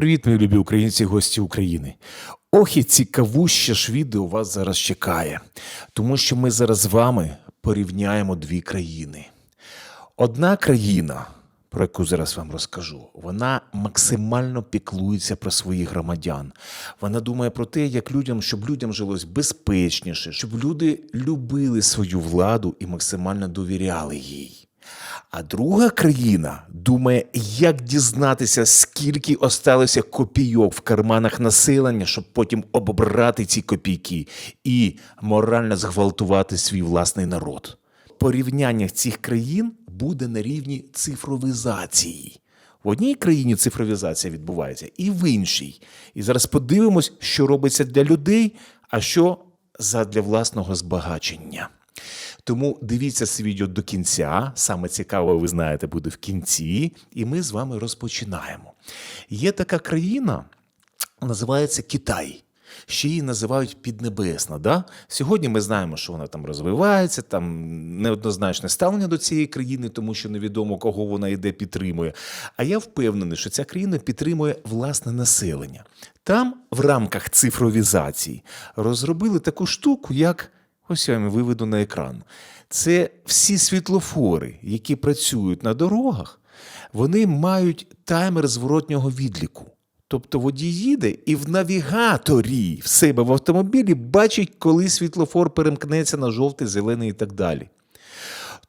Привіт, мої любі українці, гості України. Ох, і цікавуще ж відео вас зараз чекає, тому що ми зараз з вами порівняємо дві країни. Одна країна, про яку зараз вам розкажу, вона максимально піклується про своїх громадян. Вона думає про те, як людям, щоб людям жилось безпечніше, щоб люди любили свою владу і максимально довіряли їй. А друга країна думає, як дізнатися, скільки осталося копійок в карманах населення, щоб потім обобрати ці копійки і морально зґвалтувати свій власний народ. Порівняння цих країн буде на рівні цифровізації. В одній країні цифровізація відбувається, і в іншій. І зараз подивимось, що робиться для людей, а що задля власного збагачення. Тому дивіться це відео до кінця. Саме цікаво, ви знаєте, буде в кінці, і ми з вами розпочинаємо. Є така країна, називається Китай. Ще її називають Піднебесна. Да? Сьогодні ми знаємо, що вона там розвивається, там неоднозначне ставлення до цієї країни, тому що невідомо, кого вона йде підтримує. А я впевнений, що ця країна підтримує власне населення. Там, в рамках цифровізації, розробили таку штуку, як ось я вам виведу на екран. Це всі світлофори, які працюють на дорогах, вони мають таймер зворотнього відліку. Тобто водій їде і в навігаторі в себе в автомобілі бачить, коли світлофор перемкнеться на жовтий, зелений і так далі.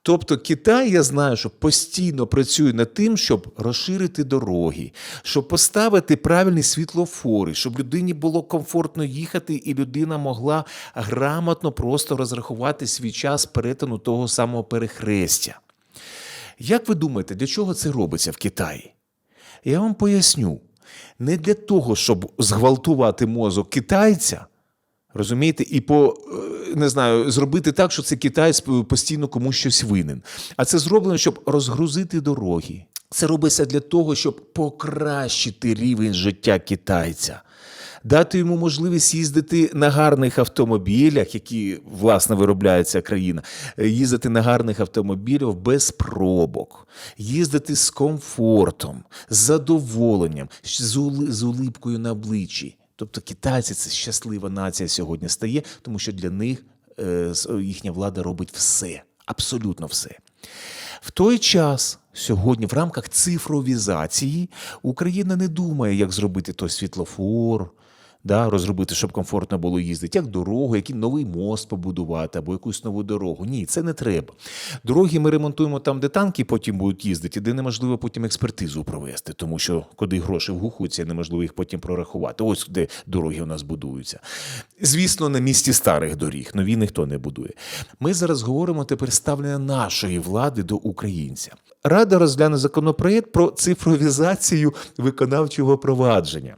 Тобто Китай, я знаю, що постійно працює над тим, щоб розширити дороги, щоб поставити правильні світлофори, щоб людині було комфортно їхати, і людина могла грамотно просто розрахувати свій час перетину того самого перехрестя. Як ви думаєте, для чого це робиться в Китаї? Я вам поясню. Не для того, щоб зґвалтувати мозок китайця, розумієте, і по е, не знаю, зробити так, що цей китаєць постійно комусь щось винен. А це зроблено, щоб розгрузити дороги. Це робиться для того, щоб покращити рівень життя китайця. Дати йому можливість їздити на гарних автомобілях, які власне виробляє ця країна, їздити на гарних автомобілях без пробок, їздити з комфортом, з задоволенням, з улипкою на обличчі. Тобто китайці це щаслива нація сьогодні стає, тому що для них е, їхня влада робить все, абсолютно все. В той час, сьогодні, в рамках цифровізації, Україна не думає, як зробити той світлофор, да, розробити, щоб комфортно було їздити, як дорогу, який новий мост побудувати або якусь нову дорогу. Ні, це не треба. Дороги ми ремонтуємо там, де танки потім будуть їздити, де неможливо потім експертизу провести, тому що куди гроші вгухуються, неможливо їх потім прорахувати. Ось де дороги у нас будуються. Звісно, на місці старих доріг, нові ніхто не будує. Ми зараз говоримо тепер ставлення нашої влади до українця. Рада розгляне законопроєкт про цифровізацію виконавчого провадження.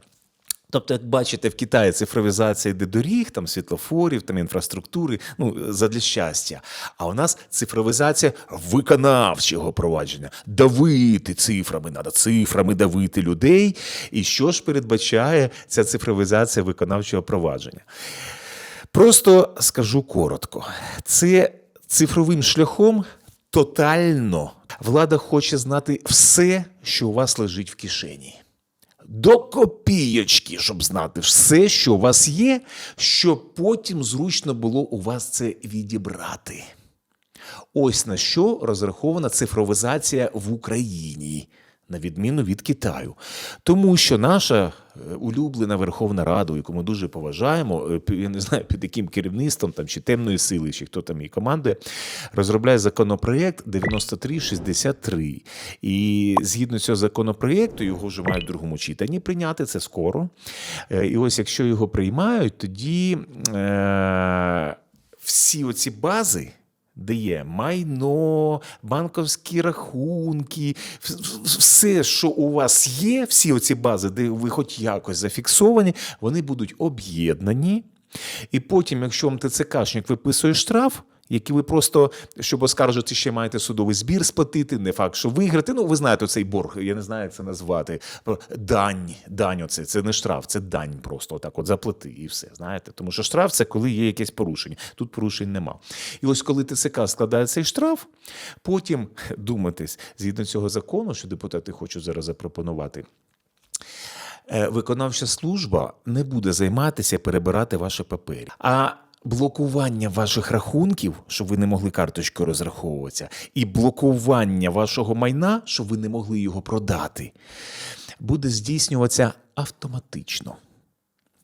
Тобто, як бачите, в Китаї цифровізація йде доріг, там світлофорів, там інфраструктури, ну задля щастя. А у нас цифровізація виконавчого провадження. Давити цифрами, треба цифрами давити людей. І що ж передбачає ця цифровізація виконавчого провадження? Просто скажу коротко: це цифровим шляхом тотально влада хоче знати все, що у вас лежить в кишені. До копійочки, щоб знати все, що у вас є, щоб потім зручно було у вас це відібрати. Ось на що розрахована цифровізація в Україні, на відміну від Китаю. Тому що наша е, улюблена Верховна Рада, яку ми дуже поважаємо, е, я не знаю під яким керівництвом там, чи темної сили, чи хто там її командує, розробляє законопроєкт 9363. І згідно цього законопроєкту, його вже мають в другому читанні прийняти, це скоро. Е, І ось якщо його приймають, тоді е, всі оці бази. Де є майно, банковські рахунки, все, що у вас є, всі оці бази, де ви хоч якось зафіксовані, вони будуть об'єднані. І потім, якщо вам ТЦКшник виписує штраф, який ви просто, щоб оскаржити, ще маєте судовий збір сплатити, не факт, що виграти. Ну, ви знаєте цей борг, я не знаю, як це назвати. Дань, дань оце, це не штраф, це дань просто отак от заплати і все, знаєте. Тому що штраф це коли є якесь порушення. Тут порушень нема. І ось коли ТЦК складає цей штраф, потім думатись, згідно цього закону, що депутати хочуть зараз запропонувати, е, виконавча служба не буде займатися перебирати ваші папері. А блокування ваших рахунків, щоб ви не могли карточкою розраховуватися, і блокування вашого майна, щоб ви не могли його продати, буде здійснюватися автоматично.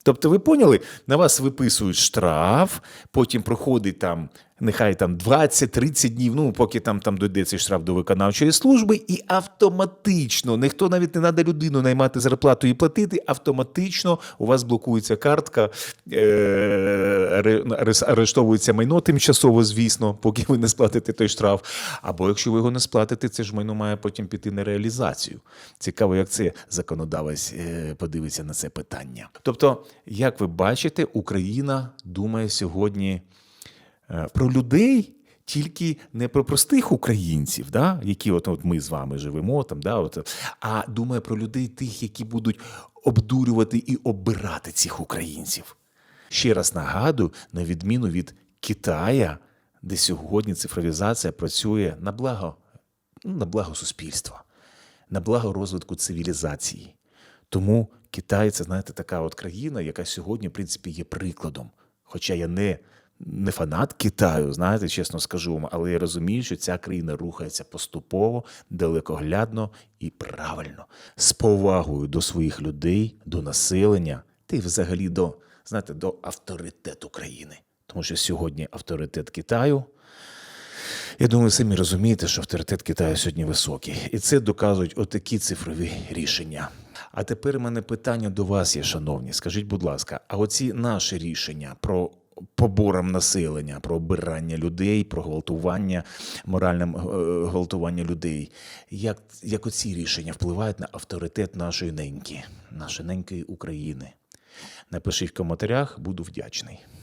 Тобто, ви поняли, на вас виписують штраф, потім проходить там, нехай там 20-30 днів, ну поки там, там дойде цей штраф до виконавчої служби, і автоматично, ніхто навіть не треба людину наймати зарплату і платити, автоматично у вас блокується картка, е- арештовується майно тимчасово, звісно, поки ви не сплатите той штраф. Або якщо ви його не сплатите, це ж майно має потім піти на реалізацію. Цікаво, як це законодавець е, подивиться на це питання. Тобто, як ви бачите, Україна думає сьогодні про людей. Тільки не про простих українців, да, які от, от ми з вами живемо, там, да, от, а думає про людей, тих, які будуть обдурювати і обирати цих українців. Ще раз нагадую, на відміну від Китая, де сьогодні цифровізація працює на благо, ну, на благо суспільства, на благо розвитку цивілізації. Тому Китай це, знаєте, така от країна, яка сьогодні, в принципі, є прикладом. Хоча я не, не фанат Китаю, знаєте, чесно скажу вам, але я розумію, що ця країна рухається поступово, далекоглядно і правильно, з повагою до своїх людей, до населення та й взагалі до, знаєте, до авторитету країни. Тому що сьогодні авторитет Китаю. Я думаю, самі розумієте, що авторитет Китаю сьогодні високий, і це доказують отакі цифрові рішення. А тепер у мене питання до вас є, шановні. Скажіть, будь ласка, а оці наші рішення про побором населення, про обирання людей, про гвалтування, моральне гвалтування людей, як, як оці рішення впливають на авторитет нашої неньки, нашої ненької України? Напишіть в коментарях, буду вдячний.